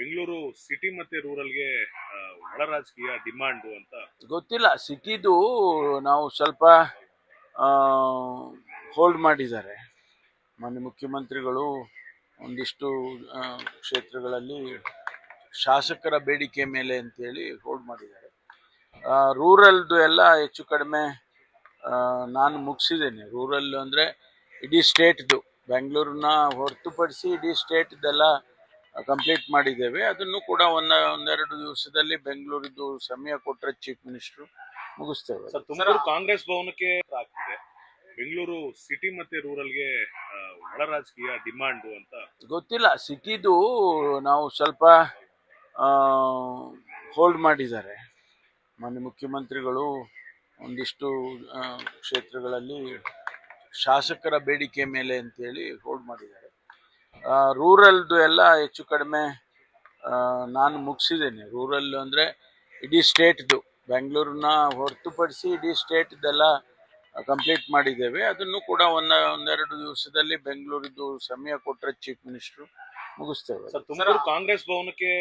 Bengaluru city ಮತ್ತೆ ರೂರಲ್ಗೆ ಒಳ ರಾಜಕೀಯ ಡಿಮಾಂಡ್ ಅಂತ. ಗೊತ್ತಿಲ್ಲ ಸಿಟಿದು ನಾವು ಸ್ವಲ್ಪ ಹೋಲ್ಡ್ ಮಾಡಿದ್ದಾರೆ. ಮಾನ್ಯ ಮುಖ್ಯಮಂತ್ರಿಗಳು ಒಂದಿಷ್ಟು ಕ್ಷೇತ್ರಗಳಲ್ಲಿ ಶಾಸಕರ ಬೇಡಿಕೆ ಮೇಲೆ ಅಂತೇಳಿ ಹೋಲ್ಡ್ ಮಾಡಿದ್ದಾರೆ. ರೂರಲ್ದು ಎಲ್ಲ ಹೆಚ್ಚು ಕಡಿಮೆ ನಾನು ಮುಗಿಸಿದ್ದೇನೆ. ರೂರಲ್ ಅಂದರೆ ಇಡೀ ಸ್ಟೇಟ್ದು ಬೆಂಗಳೂರನ್ನ ಹೊರತುಪಡಿಸಿ ಇಡೀ ಸ್ಟೇಟ್ದೆಲ್ಲ ಕಂಪ್ಲೀಟ್ ಮಾಡಿದ್ದೇವೆ. ಅದನ್ನು ಕೂಡ ಒಂದ ಒಂದೆರಡು ದಿವಸದಲ್ಲಿ ಬೆಂಗಳೂರಿದ್ದು ಸಮಯ ಕೊಟ್ಟರೆ ಚೀಫ್ ಮಿನಿಸ್ಟರ್ ಮುಗಿಸ್ತೇವೆ. ಸರ್ ತುಮಕೂರು ಕಾಂಗ್ರೆಸ್ ಭವನಕ್ಕೆ ಆಗ್ತಿದೆ ಬೆಂಗಳೂರು ಸಿಟಿ ಮತ್ತೆ ರೂರಲ್ಗೆ ಒಳ ರಾಜಕೀಯ ಡಿಮಾಂಡ್ ಅಂತ. ಗೊತ್ತಿಲ್ಲ ಸಿಟಿದು ನಾವು ಸ್ವಲ್ಪ ಹೋಲ್ಡ್ ಮಾಡಿದ್ದಾರೆ. ಮಾನ್ಯ ಮುಖ್ಯಮಂತ್ರಿಗಳು ಒಂದಿಷ್ಟು ಕ್ಷೇತ್ರಗಳಲ್ಲಿ ಶಾಸಕರ ಬೇಡಿಕೆ ಮೇಲೆ ಅಂತೇಳಿ ಹೋಲ್ಡ್ ಮಾಡಿದ್ದಾರೆ. ರೂರಲ್ದು ಎಲ್ಲ ಹೆಚ್ಚು ಕಡಿಮೆ ನಾನು ಮುಗಿಸಿದ್ದೀನಿ. ರೂರಲ್ ಅಂದರೆ ಇಡೀ ಸ್ಟೇಟ್ದು ಬೆಂಗಳೂರನ್ನ ಹೊರತುಪಡಿಸಿ ಇಡೀ ಸ್ಟೇಟ್ದೆಲ್ಲ ಕಂಪ್ಲೀಟ್ ಮಾಡಿದ್ದೇವೆ. ಅದನ್ನು ಕೂಡ ಒಂದ, ಒಂದೆರಡು ದಿವಸದಲ್ಲಿ ಬೆಂಗಳೂರಿದ್ದು ಸಮಯ ಕೊಟ್ಟರೆ ಚೀಫ್ ಮಿನಿಸ್ಟ್ರು ಮುಗಿಸ್ತೇವೆ. ಕಾಂಗ್ರೆಸ್ ಭವನಕ್ಕೆ